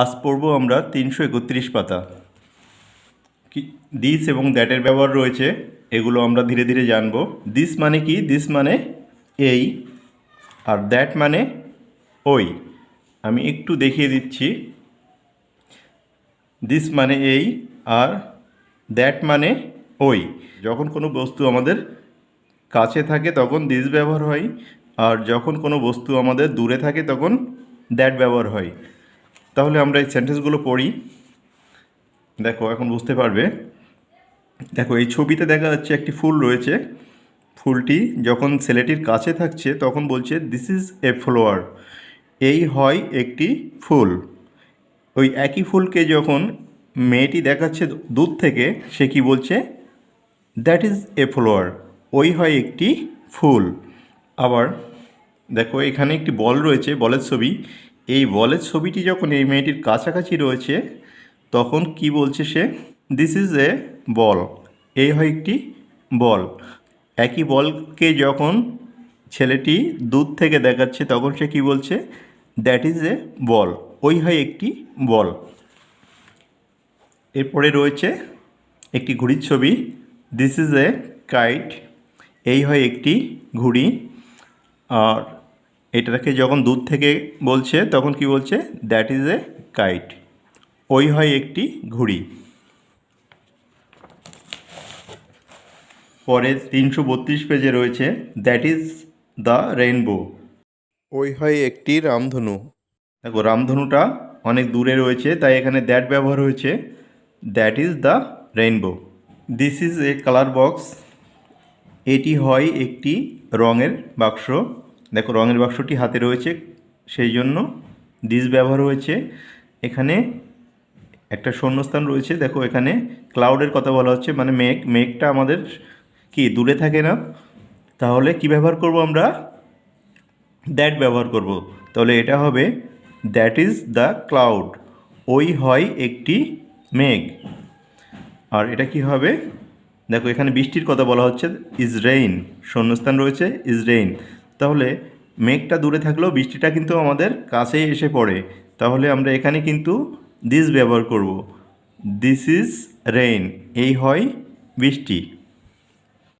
আজ পড়ব আমরা তিনশো একত্রিশ পাতা। কি দিস এবং দ্যাটের ব্যবহার রয়েছে, এগুলো আমরা ধীরে ধীরে জানব। দিস মানে কি? দিস মানে এই, আর দ্যাট মানে ওই। আমি একটু দেখিয়ে দিচ্ছি। দিস মানে এই, আর দ্যাট মানে ওই। যখন কোনো বস্তু আমাদের কাছে থাকে, তখন দিস ব্যবহার হয়, আর যখন কোনো বস্তু আমাদের দূরে থাকে, তখন দ্যাট ব্যবহার হয়। তাহলে আমরা এই সেন্টেন্সগুলো পড়ি। দেখো, এখন বুঝতে পারবে। দেখো, এই ছবিতে দেখা যাচ্ছে একটি ফুল রয়েছে। ফুলটি যখন ছেলেটির কাছে থাকছে, তখন বলছে দিস ইজ এ ফ্লোয়ার এই হয় একটি ফুল। ওই একই ফুলকে যখন মেয়েটি দেখাচ্ছে দূর থেকে, সে কি বলছে? দ্যাট ইজ এ ফ্লোয়ার ওই হয় একটি ফুল। আবার, দেখো, এখানে একটি বল রয়েছে, বলের ছবি। এই বলের ছবিটি যখন এই মেয়েটির কাছাকাছি রয়েছে, তখন কি বলছে সে? দিস ইজ এ বল এই হয় একটি বল একই বলকে যখন ছেলেটি দূর থেকে দেখাচ্ছে, তখন সে কি বলছে? দ্যাট ইজ এ বল ওই হয় একটি বল এরপরে রয়েছে একটি ঘুড়ির ছবি। দিস ইজ এ কাইট এই হয় একটি ঘুড়ি। আর এটাকে যখন দূর থেকে বলছে তখন কি বলছে? দ্যাট ইজ এ কাইট ওই হয় একটি ঘুড়ি। পরে তিনশো বত্রিশ পেজে রয়েছে দ্যাট ইজ দ্য রেইনবো ওই হয় একটি রামধনু। দেখো রামধনুটা অনেক দূরে রয়েছে তাই এখানে দ্যাট ব্যবহার হয়েছে। That is the rainbow this is a colour box এটি হয় একটি রঙের বাক্স। দেখো রঙের বাক্সটি হাতে রয়েছে, সেই জন্য দিস ব্যবহার হয়েছে। এখানে একটা শূন্যস্থান রয়েছে, দেখো এখানে ক্লাউডের কথা বলা হচ্ছে মানে মেঘ, মেঘটা আমাদের কি, দূরে থাকে না? তাহলে কি ব্যবহার করব আমরা? দ্যাট ব্যবহার করব। তাহলে এটা হবে দ্যাট ইজ দ্য ক্লাউড ওই হয় একটি মেঘ। আর এটা কি হবে? দেখো এখানে বৃষ্টির কথা বলা হচ্ছে ইজ রেইন শূন্যস্থান রয়েছে ইজ রেইন তাহলে মেঘটা দূরে থাকলেও বৃষ্টিটা কিন্তু আমাদের কাছেই এসে পড়ে। তাহলে আমরা এখানে কিন্তু দিস ব্যবহার করব। দিস ইজ রেইন এই হয় বৃষ্টি।